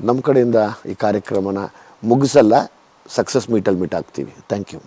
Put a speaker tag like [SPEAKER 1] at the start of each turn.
[SPEAKER 1] ನಮ್ಮ ಕಡೆಯಿಂದ ಈ ಕಾರ್ಯಕ್ರಮನ ಮುಗಿಸಲ್ಲ ಸಕ್ಸಸ್ ಮೀಟಲ್ಲಿ ಮೀಟ್ ಆಗ್ತೀವಿ. Thank you